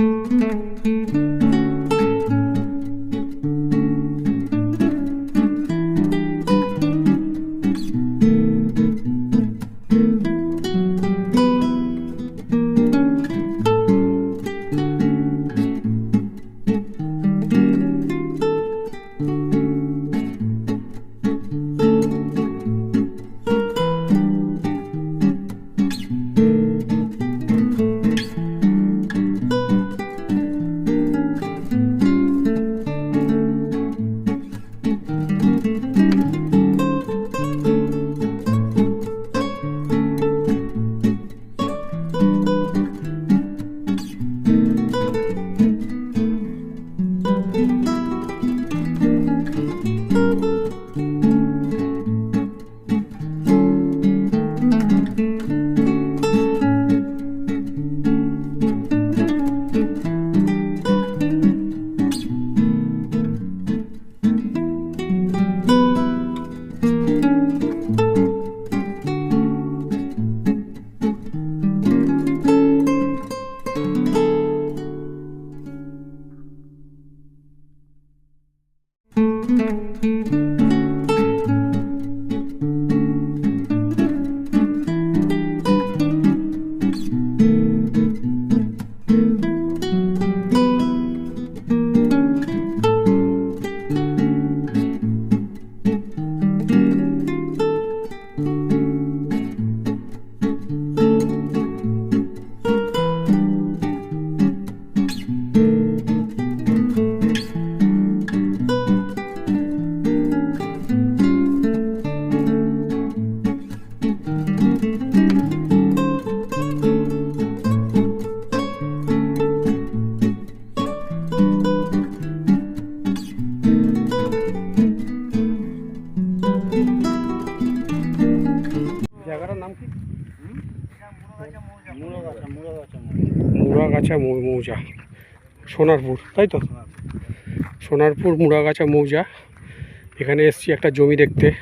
thank you Sonarpur, তাই তো? সোনারপুর, মুড়াগাছা, মৌজা। এখানে এসছি একটা জমি দেখতে।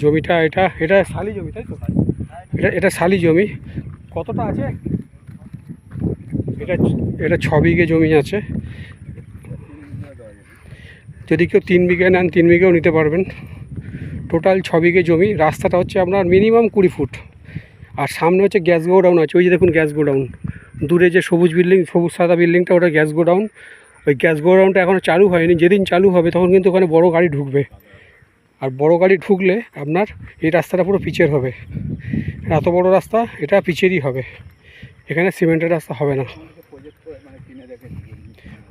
জমিটা এটা এটা শালি জমি, তাই তো? এটা এটা শালি জমি। কতটা আছে? এটা এটা ছ বিঘে জমি আছে। যদি কেউ তিন বিঘে নেন, তিন বিঘেও নিতে পারবেন। টোটাল ছ বিঘে জমি। রাস্তাটা হচ্ছে আপনার মিনিমাম কুড়ি ফুট। আর সামনে হচ্ছে গ্যাস গোডাউন আছে। ওই যে দেখুন গ্যাস গোডাউন। দূরে যে সবুজ বিল্ডিং, সবুজ সাদা বিল্ডিংটা, ওটা গ্যাস গোডাউন। ওই গ্যাস গোডাউনটা এখনও চালু হয়নি। যেদিন চালু হবে, তখন কিন্তু ওখানে বড় গাড়ি ঢুকবে। আর বড় গাড়ি ঢুকলে আপনার এই রাস্তাটা পুরো পিচের হবে। এত বড় রাস্তা, এটা পিচেরই হবে। এখানে সিমেন্টের রাস্তা হবে না।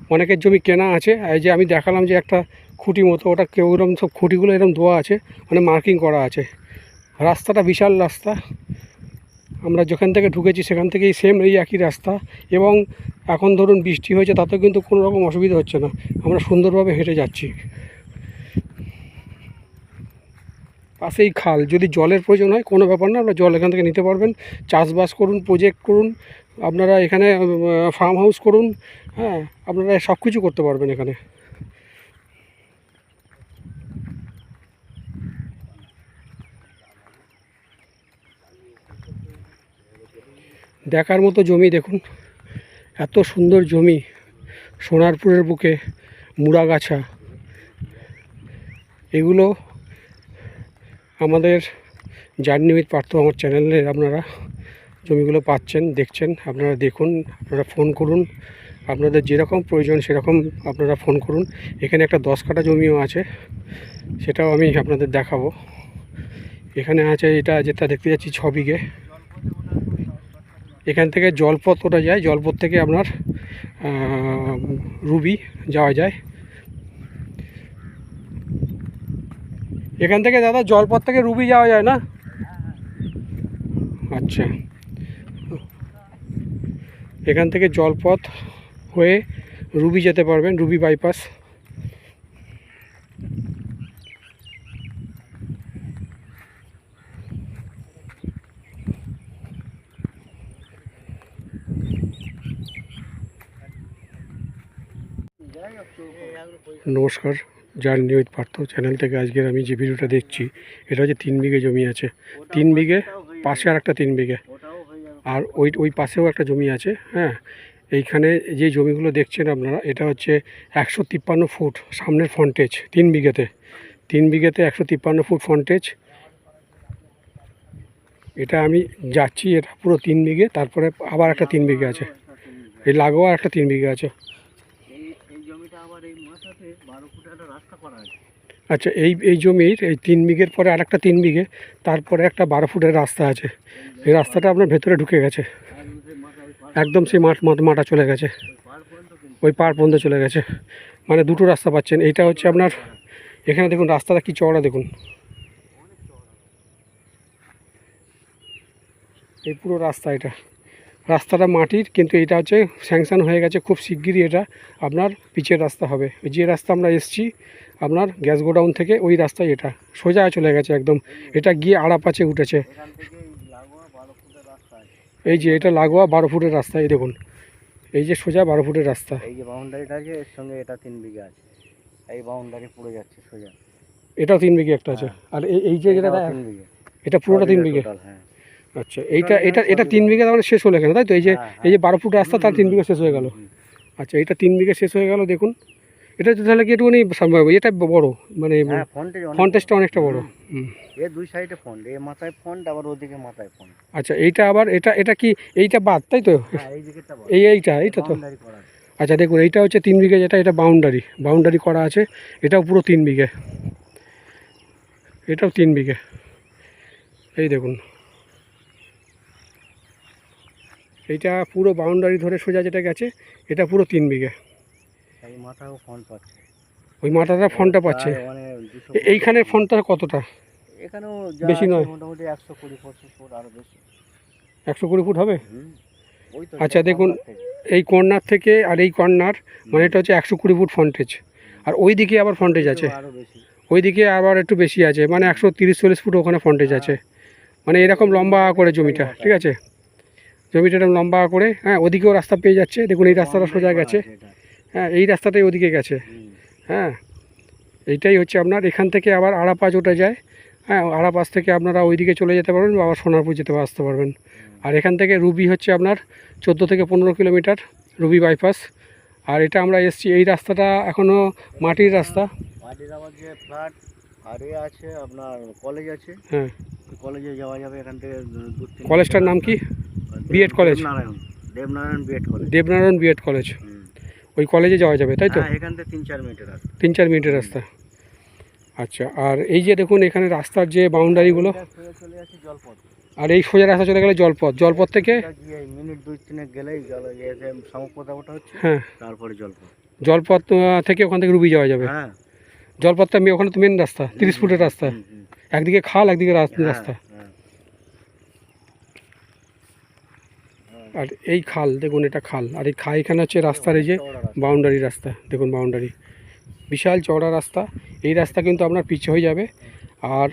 অনেকের জমি কেনা আছে। এই যে আমি দেখালাম যে একটা খুঁটি মতো, ওটা কেউ এরকম সব খুঁটিগুলো এরকম দেওয়া আছে মানে মার্কিং করা আছে। রাস্তাটা বিশাল রাস্তা। আমরা যেখান থেকে ঢুকেছি সেখান থেকেই সেম এই একই রাস্তা এবং এখন ধরুন বৃষ্টি হয়েছে তাতেও কিন্তু কোনো রকম অসুবিধা হচ্ছে না। আমরা সুন্দরভাবে হেঁটে যাচ্ছি। পাশেই খাল, যদি জলের প্রয়োজন হয় কোনো ব্যাপার না, আপনারা জল এখান থেকে নিতে পারবেন। চাষবাস করুন প্রজেক্ট করুন, আপনারা এখানে ফার্ম হাউস করুন হ্যাঁ আপনারা সব কিছু করতে পারবেন এখানে। দেখার মতো জমি দেখুন। এত সুন্দর জমি। সোনারপুরের বুকে মুড়াগাছা এগুলো আমাদের জার্নি উইথ পার্থ আমার চ্যানেলে আপনারা জমিগুলো পাচ্ছেন, দেখছেন, আপনারা দেখুন, আপনারা ফোন করুন। আপনাদের যেরকম প্রয়োজন সেরকম আপনারা ফোন করুন। এখানে একটা দশ কাটা জমিও আছে, সেটাও আমি আপনাদের দেখাবো। এখানে আছে এটা যেটা দেখতে যাচ্ছি ছ বিঘে। এখান থেকে জলপথ ওটা যায়, জলপথ থেকে আপনার রুবি যাওয়া যায়। এখান থেকে দাদা জলপথ থেকে রুবি যাওয়া যায় না? আচ্ছা। এখান থেকে জলপথ হয়ে রুবি যেতে পারবেন, রুবি বাইপাস নমস্কার জার্নি উইথ পার্থ চ্যানেল থেকে আজকের আমি যে ভিডিওটা দেখছি, এটা হচ্ছে তিন বিঘে জমি আছে। তিন বিঘে, পাশে আর একটা তিন বিঘে। আর ওই ওই পাশেও একটা জমি আছে হ্যাঁ? এইখানে যে জমিগুলো দেখছেন আপনারা, এটা হচ্ছে একশো তিপ্পান্ন ফুট সামনের ফ্রন্টেজ তিন বিঘেতে। তিন বিঘেতে একশো তিপ্পান্ন ফুট ফ্রন্টেজ এটা আমি যাচ্ছি, এটা পুরো তিন বিঘে, তারপরে আবার একটা তিন বিঘে আছে। এই লাগোয়া একটা তিন বিঘে আছে। আচ্ছা এই এই জমির এই তিন বিঘের পরে আর একটা তিন বিঘে, তারপরে একটা বারো ফুটের রাস্তা আছে। এই রাস্তাটা আপনার ভেতরে ঢুকে গেছে। একদম সেই মাঠ মাঠ, মাঠা চলে গেছে। ওই পার পর্যন্ত চলে গেছে। মানে দুটো রাস্তা পাচ্ছেন। এইটা হচ্ছে আপনার, এখানে দেখুন, রাস্তাটা কি চওড়া দেখুন। এই পুরো রাস্তা এটা। রাস্তাটা মাটির কিন্তু এটা হচ্ছে স্যাংশন হয়ে গেছে খুব শিগগিরই এটা। আপনার পিচের রাস্তা হবে। ওই যে রাস্তা আমরা এসছি আপনার গ্যাস গোডাউন থেকে ওই রাস্তায় এটা। সোজা চলে গেছে একদম। এটা গিয়ে আড়াপাচে উঠেছে। এই যে এটা লাগোয়া বারো ফুটের রাস্তা এই দেখুন। এই যে সোজা বারো ফুটের রাস্তা। এই যে বাউন্ডারিটা আছে এর সঙ্গে এটা তিন বিঘা আছে। এই বাউন্ডারি পড়ে যাচ্ছে সোজা। এটাও তিন বিঘে একটা আছে। আর এই- যে যেটা এটা পুরোটা তিন বিঘে। হ্যাঁ। আচ্ছা এইটা এটা এটা তিন বিঘে মানে শেষ হলো এখানে তাই তো? এই যে হ্যাঁ, এই যে বারো ফুট রাস্তা তার তিন বিঘে শেষ হয়ে গেল। আচ্ছা এটা তিন বিঘে শেষ হয়ে গেল দেখুন। এটা তো তাহলে কি একটুখানি সম্ভব এটা বড় মানে হ্যাঁ ফন্টেজটা অনেকটা বড়। হুম। এর দুই সাইডে ফন্ট এ মাথায় ফন্ট আবার ওদিকে মাথায় ফন্ট আচ্ছা এইটা আবার এটা এটা কি এইটা বাদ তাই তো? হ্যাঁ এই এইটা এইটা তো। আচ্ছা দেখুন এইটা হচ্ছে তিন বিঘে যেটা এটা বাউন্ডারি বাউন্ডারি করা আছে। এটাও পুরো তিন বিঘে। এটাও তিন বিঘে। এই দেখুন। এইটা পুরো বাউন্ডারি ধরে সোজা যেটা গেছে এটা পুরো তিন বিঘে। ওই মাথাটা ফোনটা পাচ্ছে। মানে এইখানের ফোনটা কতটা? এখানেও বেশি নয়। মোটামুটি একশো কুড়ি ফুট আরও বেশি। একশো কুড়ি ফুট হবে? আচ্ছা, দেখুন। এই কর্নার থেকে আর এই কর্নার মানে এটা হচ্ছে একশো কুড়ি ফুট ফ্রন্টেজ আর ওই দিকে আবার ফ্রন্টেজ আছে। ওই দিকে আবার একটু বেশি আছে মানে একশো তিরিশ চল্লিশ ফুট ওখানে ফ্রন্টেজ আছে। মানে এরকম লম্বা করে জমিটা ঠিক আছে? জমিটা লম্বা করে হ্যাঁ ওদিকেও রাস্তা পেয়ে যাচ্ছে। দেখুন এই রাস্তাটা সোজা গেছে। হ্যাঁ এই রাস্তাটাই ওদিকে গেছে। হ্যাঁ এইটাই হচ্ছে আপনার। এখান থেকে আবার আড়াপাঁচ ওটা যায়। হ্যাঁ আড়াপাস থেকে আপনারা ওইদিকে চলে যেতে পারবেন বা আবার সোনারপুর যেতে আসতে পারবেন। আর এখান থেকে রুবি হচ্ছে আপনার চোদ্দ থেকে পনেরো কিলোমিটার রুবি বাইপাস। আর এটা আমরা এসছি এই রাস্তাটা এখনও মাটির রাস্তা। মাটির আবার যে ফ্ল্যাট আর এ আছে আপনার কলেজ আছে। হ্যাঁ। কলেজে যাওয়া যাবে এখান থেকে দু- দু তিন কলেজটার নাম কি? BEd college Debnarayan Debnarayan BEd college Debnarayan BEd college ওই কলেজে যাওয়া যাবে তাই তো? হ্যাঁ এখান থেকে তিন চার মিনিটের রাস্তা। তিন চার মিনিটের রাস্তা। আচ্ছা আর এই যে দেখুন এখানে রাস্তার যে বাউন্ডারিগুলো আর এই সোজা রাস্তা চলে গেলে জলপথ। জলপথ থেকে? মিনিট দুই তিনে গেলেই জল এসে সমপথা ওটা হচ্ছে হ্যাঁ। তারপরে জলপথ। জলপথ থেকে ওখান থেকে রুবি যাওয়া যাবে। হ্যাঁ। জলপথটা ওখানে তো মেন রাস্তা তিরিশ ফুটের রাস্তা। একদিকে খাল একদিকে রাস্তা হ্যাঁ। আর এই খাল দেখুন এটা খাল। আর এই খা এখানে হচ্ছে রাস্তার এই যে বাউন্ডারি রাস্তা দেখুন বাউন্ডারি বিশাল চওড়া রাস্তা। এই রাস্তা কিন্তু আপনার পিচ হয়ে যাবে। আর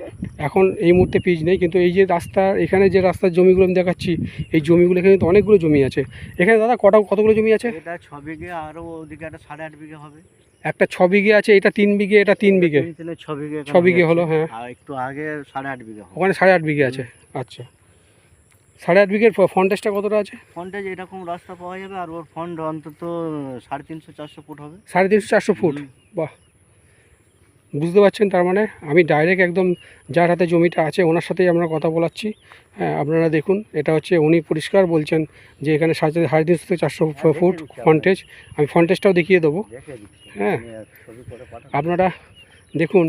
এখন এই মুহূর্তে পিচ নেই কিন্তু এই যে রাস্তা এখানে যে রাস্তার জমিগুলো আমি দেখাচ্ছি এই জমিগুলো এখানে কিন্তু অনেকগুলো জমি আছে। এখানে দাদা কটা কতগুলো জমি আছে? এটা ছ বিঘে আরও ওদিকে একটা সাড়ে আট বিঘে হবে। একটা ছ বিঘে আছে এটা তিন বিঘে এটা তিন বিঘে। ছ বিঘে ছ বিঘে হলো, হ্যাঁ। একটু আগে সাড়ে আট বিঘে ওখানে সাড়ে আট বিঘে আছে। আচ্ছা। সাড়ে আট বিঘের ফন্টেজটা কতটা আছে? ফন্টে এরকম রাস্তা পাওয়া যাবে আর ওর ফন্ড অন্তত সাড়ে তিনশো চারশো ফুট হবে। সাড়ে তিনশো চারশো ফুট? বাহ। বুঝতে পারছেন তার মানে আমি ডাইরেক্ট একদম যার হাতে জমিটা আছে ওনার সাথেই আমরা কথা বলাচ্ছি। হ্যাঁ আপনারা দেখুন এটা হচ্ছে উনি পরিষ্কার বলছেন যে এখানে সাড়ে সাড়ে তিনশো থেকে চারশো দেখিয়ে ফুট ফন্টেজ আমি ফন্টেজটাও দেখিয়ে দেবো। হ্যাঁ। আপনারা দেখুন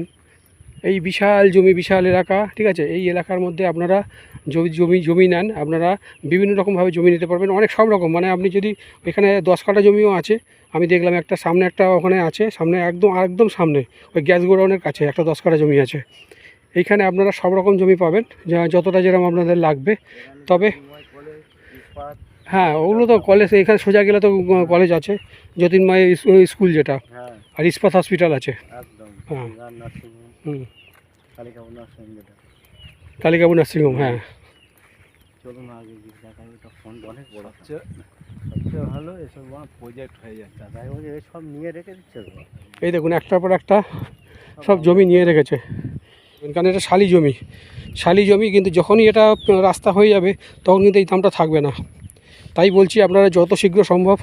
এই বিশাল জমি বিশাল এলাকা ঠিক আছে? এই এলাকার মধ্যে আপনারা জমি জমি জমি নেন আপনারা বিভিন্ন রকমভাবে জমি নিতে পারবেন অনেক সব রকম। মানে আপনি যদি এখানে দশ কাঠা জমিও আছে আমি দেখলাম একটা সামনে একটা ওখানে আছে সামনে একদম একদম সামনে ওই গ্যাস গোডাউনের কাছে একটা দশ কাঠা জমি আছে। এইখানে আপনারা সব রকম জমি পাবেন যতটা যেরকম আপনাদের লাগবে। তবে হ্যাঁ ওগুলো তো কলেজ এখানে সোজা গেলে তো কলেজ আছে জ্যোতির্ময় স্কুল যেটা হ্যাঁ। আর ইস্পাত হসপিটাল আছে। হ্যাঁ। Nursing home. হুম কালিকাপুর নার্সিং যেটা। নার্সিংহোম হ্যাঁ। চলুন আগে অনেক বড়। সবচেয়ে সবচেয়ে ভালো এসব প্রজেক্ট হয়ে যাচ্ছে। সব নিয়ে রেখে দিচ্ছে এই দেখুন একটার পর একটা সব জমি নিয়ে রেখেছে। কারণ এটা শালি জমি। শালি জমি কিন্তু যখনই এটা রাস্তা হয়ে যাবে তখন কিন্তু এই দামটা থাকবে না। তাই বলছি আপনারা যত শীঘ্র সম্ভব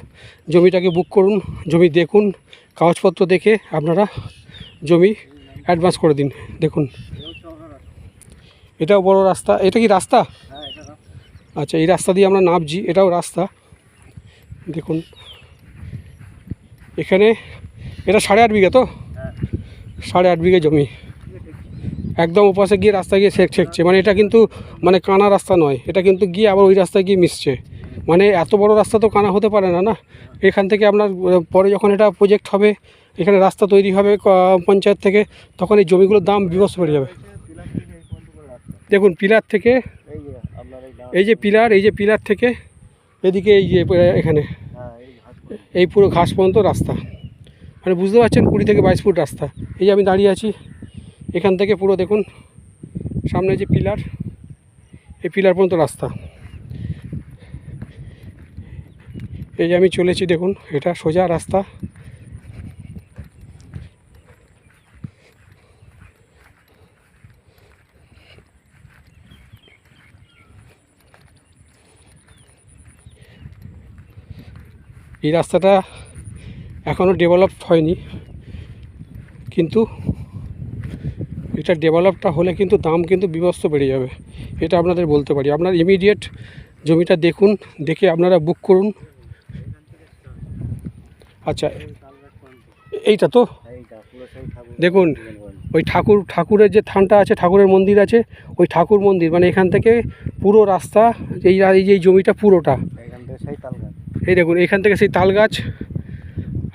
জমিটাকে বুক করুন জমি দেখুন কাগজপত্র দেখে আপনারা জমি অ্যাডভান্স করে দিন, দেখুন। এটাও বড় রাস্তা। এটা কি রাস্তা। আচ্ছা এই রাস্তা দিয়ে আমরা নামছি, এটাও রাস্তা। দেখুন। এখানে, এটা সাড়ে আট বিঘা তো? সাড়ে আট বিঘা জমি। একদম ওপাশে গিয়ে রাস্তা গিয়ে ছেক ছেকছে। মানে এটা কিন্তু মানে কানা রাস্তা নয়। এটা কিন্তু গিয়ে আবার ওই রাস্তায় গিয়ে মিশছে। মানে এত বড় রাস্তা তো কানা হতে পারে না না? এখান থেকে আপনার, পরে যখন এটা প্রজেক্ট হবে এখানে রাস্তা তৈরি হবে পঞ্চায়েত থেকে, তখন এই জমিগুলোর দাম বিবস বেড়ে যাবে। দেখুন, পিলার থেকে, এই যে পিলার, এই যে পিলার থেকে, এদিকে এই যে, এখানে, এই পুরো ঘাস পর্যন্ত রাস্তা। মানে বুঝতে পারছেন, কুড়ি থেকে বাইশ ফুট রাস্তা। এই যে আমি দাঁড়িয়ে আছি, এখান থেকে পুরো দেখুন, সামনে যে পিলার, এই পিলার পর্যন্ত রাস্তা। এই যে আমি চলেছি, দেখুন, এটা সোজা রাস্তা। এই রাস্তাটা এখনও ডেভেলপ হয়নি। কিন্তু এটা ডেভেলপটা হলে কিন্তু দাম কিন্তু বিবস্ত বেড়ে যাবে, এটা আপনাদের বলতে পারি। আপনার ইমিডিয়েট জমিটা দেখুন, দেখে আপনারা বুক করুন। আচ্ছা এইটা তো? দেখুন, ওই ঠাকুর, ঠাকুরের যে থানটা আছে, ঠাকুরের মন্দির আছে, ওই ঠাকুর মন্দির মানে এখান থেকে পুরো রাস্তা, এই এই যে জমিটা পুরোটা এখান থেকে সেই তাল গাছ এই দেখুন, এখান থেকে সেই তাল গাছ,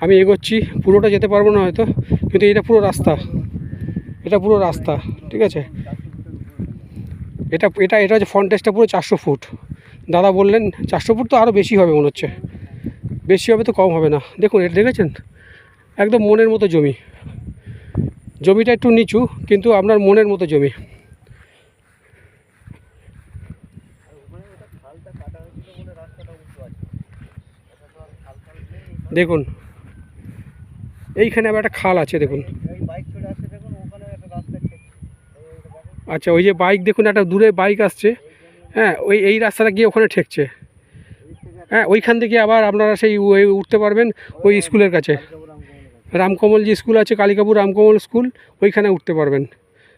আমি এগোচ্ছি, পুরোটা যেতে পারব না হয়তো, কিন্তু এটা পুরো রাস্তা, এটা পুরো রাস্তা, ঠিক আছে? এটা এটা এটা হচ্ছে ফ্রন্টেজটা পুরো চারশো ফুট। দাদা বললেন, চারশো ফুট তো আরও বেশি হবে মনে হচ্ছে। বেশি হবে তো কম হবে না। দেখুন, এটা দেখেছেন? একদম মনের মতো জমি। জমিটা একটু নিচু, কিন্তু আপনার মনের মতো জমি। দেখুন। এইখানে আবার একটা খাল আছে, দেখুন। আচ্ছা ওই যে বাইক, দেখুন, একটা দূরে বাইক আসছে। হ্যাঁ ওই, এই রাস্তাটা গিয়ে ওখানে ঠেকছে। হ্যাঁ ওইখান থেকে আবার আপনারা সেই উঠতে পারবেন ওই স্কুলের কাছে। রামকমল যে স্কুল আছে, কালিকাপুর রামকমল স্কুল, ওইখানে উঠতে পারবেন।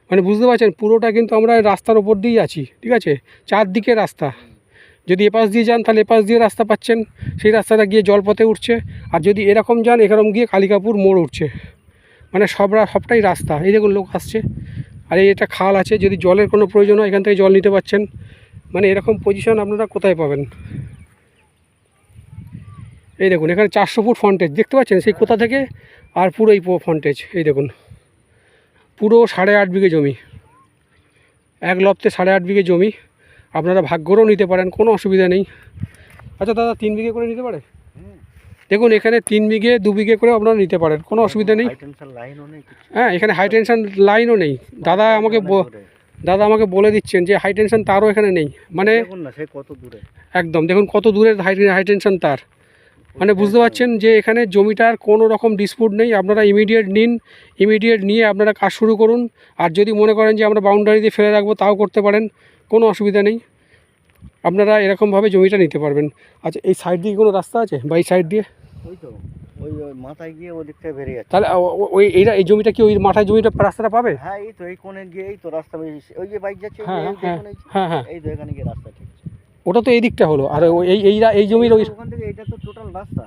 মানে বুঝতে পারছেন, পুরোটা কিন্তু আমরা রাস্তার ওপর দিয়েই আছি, ঠিক আছে? চারদিকে রাস্তা। যদি এপাশ দিয়ে যান, তাহলে এপাশ দিয়ে রাস্তা পাচ্ছেন। সেই রাস্তাটা গিয়ে জলপথে উঠছে। আর যদি এরকম যান, এরকম গিয়ে কালিকাপুর মোড় উঠছে। মানে সব সবটাই রাস্তা। এই দেখুন লোক আসছে। আর এই এটা খাল আছে, যদি জলের কোনো প্রয়োজন হয়, এখান থেকে জল নিতে পারছেন মানে এরকম পজিশন আপনারা কোথায় পাবেন? এই দেখুন, এখানে চারশো ফুট ফ্রন্টেজ দেখতে পাচ্ছেন? সেই কোথা থেকে? আর পুরো এই ফ্রন্টেজ এই দেখুন। পুরো সাড়ে আট বিঘে জমি। এক লপ্তে সাড়ে আট বিঘে জমি। আপনারা ভাগ্যরও নিতে পারেন কোনো অসুবিধা নেই। আচ্ছা দাদা তিন বিঘে করে নিতে পারে? দেখুন এখানে তিন বিঘে দু বিঘে করে আপনারা নিতে পারেন কোনো অসুবিধা নেই। হ্যাঁ এখানে হাই টেনশন লাইনও নেই। দাদা আমাকে দাদা আমাকে বলে দিচ্ছেন যে হাই টেনশন তারও এখানে নেই। মানে একদম দেখুন কত দূরের হাই হাই টেনশন তার। মানে বুঝতে পারছেন যে এখানে জমিটার কোনো রকম ডিসপুট নেই। আপনারা ইমিডিয়েট নিন ইমিডিয়েট নিয়ে আপনারা কাজ শুরু করুন। আর যদি মনে করেন যে আমরা বাউন্ডারি দিয়ে ফেলে রাখব তাও করতে পারেন। কোনো অসুবিধা নেই। আপনারা এরকমভাবে জমিটা নিতে পারবেন। আচ্ছা এই সাইড দিয়ে কোনো রাস্তা আছে? বা এই সাইড দিয়ে? ওই তো ওই ওই মাথায় গিয়ে ওদিক থেকে বেরিয়ে যাচ্ছে। তাহলে ওই এইটা এই জমিটা কি ওই মাথায় জমিটা রাস্তাটা পাবে? হ্যাঁ এই তো এই কোণে গিয়ে এই তো রাস্তা বেরিয়েছে ওই যে বাইক যাচ্ছে হ্যাঁ হ্যাঁ হ্যাঁ হ্যাঁ। এই তো এখানে গিয়ে রাস্তা ঠিক ওটা তো এই দিকটা হলো। আর ওই- এই এই এই জমির ওই ওখান থেকে এটা তো টোটাল রাস্তা।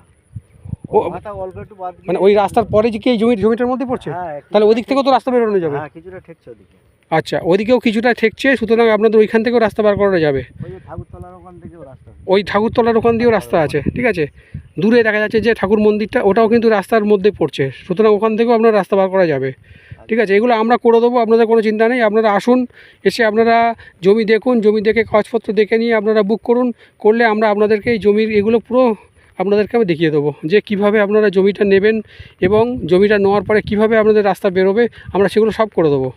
মানে ওই রাস্তার পরে যে কি এই জমি জমিটার মধ্যে পড়ছে? হ্যাঁ তাহলে ওদিক থেকেও তো রাস্তা বেরোনো যাবে। হ্যাঁ কিছুটা ঠেকছে ওদিকে। আচ্ছা ওদিকেও কিছুটা ঠেকছে সুতরাং আপনাদের ওইখান থেকেও রাস্তা বার করা যাবে। ওই ঠাকুরতলার ওখান দিয়েও রাস্তা আছে ঠিক আছে? দূরে দেখা যাচ্ছে যে ঠাকুর মন্দিরটা ওটাও কিন্তু রাস্তার মধ্যে পড়ছে সুতরাং ওখান থেকেও আপনার রাস্তা বার করা যাবে ঠিক আছে? এগুলো আমরা করে দেবো আপনাদের কোনো চিন্তা নেই আপনারা আসুন এসে আপনারা জমি দেখুন জমি দেখে কাগজপত্র দেখে নিয়ে আপনারা বুক করুন করলে আমরা আপনাদেরকে এই জমির এগুলো পুরো আপনাদেরকে আমি দেখিয়ে দেবো যে কীভাবে আপনারা জমিটা নেবেন এবং জমিটা নেওয়ার পরে কীভাবে আপনাদের রাস্তা বেরোবে আমরা সেগুলো সব করে দেবো।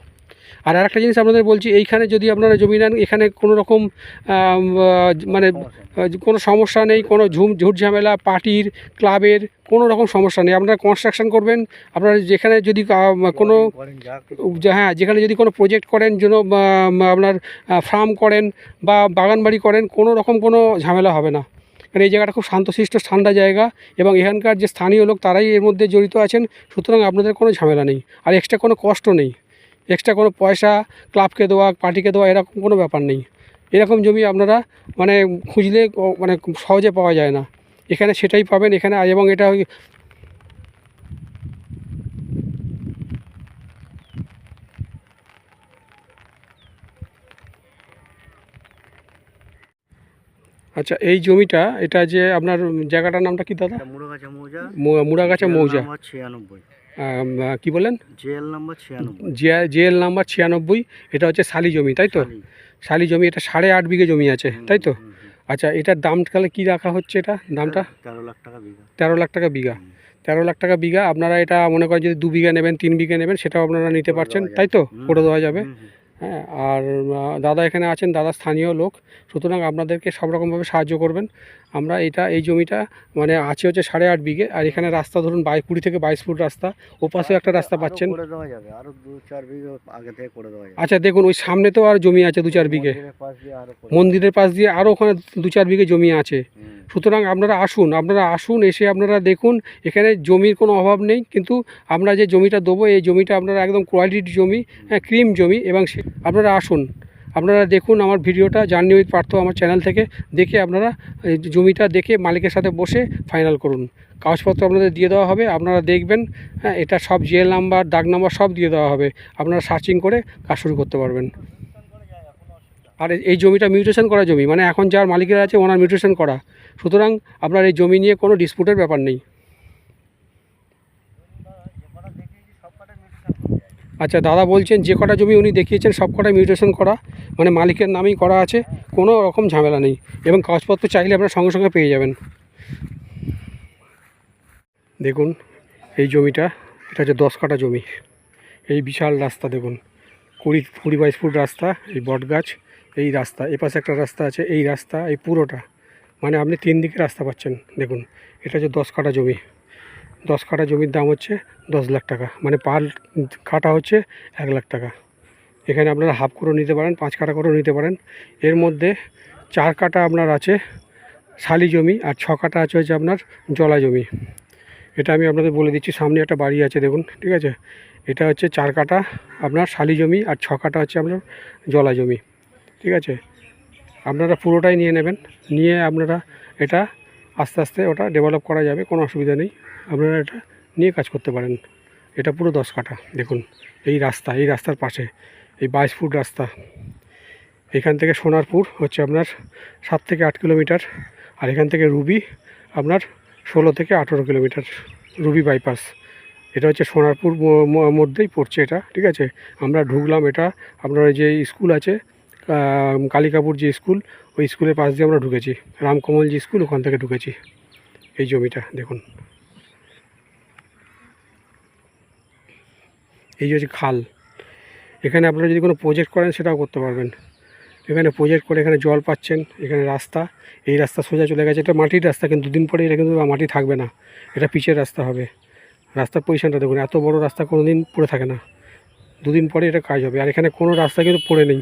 আর আরেকটা জিনিস আপনাদের বলছি, এইখানে যদি আপনারা জমি নেন, এখানে কোনো রকম মানে কোনো সমস্যা নেই, কোনো ঝুম, ঝুট ঝামেলা, পার্টির, ক্লাবের কোনো রকম সমস্যা নেই। আপনারা কনস্ট্রাকশন করবেন, আপনারা যেখানে যদি কোনো হ্যাঁ যেখানে যদি কোনো প্রজেক্ট করেন বা আপনার ফার্ম করেন বা বাগান বাড়ি করেন, কোনো রকম কোনো ঝামেলা হবে না। কারণ এই জায়গাটা খুব শান্তশিষ্ট, ঠান্ডা জায়গা এবং এখানকার যে স্থানীয় লোক, তারাই এর মধ্যে জড়িত আছেন, সুতরাং আপনাদের কোনো ঝামেলা নেই। আর এক্সট্রা কোনো কষ্ট নেই। এক্সট্রা কোনো পয়সা ক্লাবকে দেওয়া পার্টিকে দেওয়া এরকম কোনো ব্যাপার নেই। এরকম জমি আপনারা মানে খুঁজলে মানে সহজে পাওয়া যায় না। এখানে সেটাই পাবেন এখানে এবং এটা আচ্ছা এই জমিটা এটা যে আপনার জায়গাটার নামটা কি দাদা? মুড়াগাছা মৌজা। মুড়াগাছা মৌজা। ছিয়ানব্বই। কি বলেন জিএল নাম্বার ছিয়ানব্বই। জেএল নাম্বার ছিয়ানব্বই এটা হচ্ছে শালি জমি তাই তো? শালি। জমি এটা সাড়ে আট বিঘে জমি আছে তাই তো। আচ্ছা এটার দাম তাহলে কী রাখা হচ্ছে এটা দামটা? তেরো লাখ টাকা বিঘা। তেরো লাখ টাকা বিঘা। তেরো লাখ টাকা বিঘা আপনারা এটা মনে করেন যদি দু বিঘা নেবেন তিন বিঘা নেবেন সেটাও আপনারা নিতে পারছেন তাই তো? করে দেওয়া যাবে। হ্যাঁ আর দাদা এখানে আছেন দাদা স্থানীয় লোক। সুতরাং আপনাদেরকে সব রকমভাবে সাহায্য করবেন। আমরা এটা এই জমিটা মানে আছে হচ্ছে সাড়ে আট বিঘে আর এখানে রাস্তা ধরুন বাই কুড়ি থেকে বাইশ ফুট রাস্তা। ওপাশেও একটা রাস্তা পাচ্ছেন। আচ্ছা দেখুন ওই সামনে তো আর জমি আছে দু চার বিঘে। মন্দিরের পাশ দিয়ে আরও করে- মন্দিরের পাশ দিয়ে আরও ওখানে দু চার বিঘে জমি আছে। সুতরাং আপনারা আসুন আপনারা আসুন এসে আপনারা দেখুন এখানে জমির কোনো অভাব নেই। কিন্তু আমরা যে জমিটা দেবো এই জমিটা আপনারা একদম কোয়ালিটির জমি হ্যাঁ ক্রিম জমি এবং সে আপনারা আসুন। আপনারা দেখুন আমার ভিডিওটা, জার্নি উইথ পার্থ আমার চ্যানেল থেকে। দেখে আপনারা জমিটা দেখে মালিকের সাথে বসে ফাইনাল করুন। কাগজপত্র আপনাদের দিয়ে দেওয়া হবে, আপনারা দেখবেন হ্যাঁ এটা সব জিএল নাম্বার, দাগ নাম্বার সব দিয়ে দেওয়া হবে। আপনারা সার্চিং করে কাজ শুরু করতে পারবেন। আর এই জমিটা মিউটেশন করা জমি মানে এখন যার মালিকেরা আছে, ওনার মিউটেশন করা। সুতরাং আপনার এই জমি নিয়ে কোনো ডিসপুটের ব্যাপার নেই। আচ্ছা দাদা বলছেন যে কটা জমি উনি দেখিয়েছেন, সব কটা মিউটেশন করা মানে মালিকের নামেই করা আছে, কোনো রকম ঝামেলা নেই। এবং কাগজপত্র চাইলে আপনারা সঙ্গে সঙ্গে পেয়ে যাবেন। দেখুন, এই জমিটা, এটা হচ্ছে দশ কাটা জমি। এই বিশাল রাস্তা, দেখুন, কুড়ি কুড়ি বাইশ ফুট রাস্তা, এই বট গাছ, এই রাস্তা এপাশে একটা রাস্তা আছে, এই রাস্তা, এই পুরোটা। মানে আপনি তিন দিকে রাস্তা পাচ্ছেন, দেখুন, এটা হচ্ছে দশ কাটা জমি। দশ কাটা জমির দাম হচ্ছে দশ লাখ টাকা। মানে পার কাটা হচ্ছে এক লাখ টাকা। এখানে আপনারা হাফ করে নিতে পারেন, পাঁচ কাটা করেও নিতে পারেন। এর মধ্যে চার কাটা আপনার আছে শালি জমি আর ছ কাটা আছে হচ্ছে আপনার জলা জমি। এটা আমি আপনাদের বলে দিচ্ছি, সামনে একটা বাড়ি আছে দেখুন, ঠিক আছে? এটা হচ্ছে চার কাটা আপনার শালি জমি আর ছ কাটা হচ্ছে আপনার জলা জমি, ঠিক আছে? আপনারা পুরোটাই নিয়ে নেবেন, নিয়ে আপনারা এটা আস্তে আস্তে ওটা ডেভেলপ করা যাবে, কোনো অসুবিধা নেই। আপনারা এটা নিয়ে কাজ করতে পারেন। এটা পুরো দশ কাটা দেখুন। এই রাস্তা, এই রাস্তার পাশে, এই বাইশ ফুট রাস্তা। এখান থেকে সোনারপুর হচ্ছে আপনার সাত থেকে আট কিলোমিটার, আর এখান থেকে রুবি আপনার ষোলো থেকে আঠেরো কিলোমিটার, রুবি বাইপাস এটা হচ্ছে সোনারপুর মধ্যেই পড়ছে এটা, ঠিক আছে? আমরা ঢুকলাম এটা, আপনার যে স্কুল আছে কালিকাপুর যে স্কুল, ওই স্কুলের পাশ দিয়ে আমরা ঢুকেছি। রামকমল যে স্কুল, ওখান থেকে ঢুকেছি। এই জমিটা, দেখুন। এই যে হচ্ছে খাল। এখানে আপনারা যদি কোনো প্রজেক্ট করেন, সেটাও করতে পারবেন। এখানে প্রজেক্ট করে এখানে জল পাচ্ছেন, এখানে রাস্তা। এই রাস্তা সোজা চলে গেছে। এটা মাটির রাস্তা, কিন্তু দুদিন পরে এটা কিন্তু মাটি থাকবে না। এটা পিচের রাস্তা হবে। রাস্তার পজিশনটা দেখুন, এত বড় রাস্তা কোনো দিন পড়ে থাকে না। দুদিন পরে এটা কাজ হবে। আর এখানে কোনো রাস্তা কিন্তু পড়ে নেই।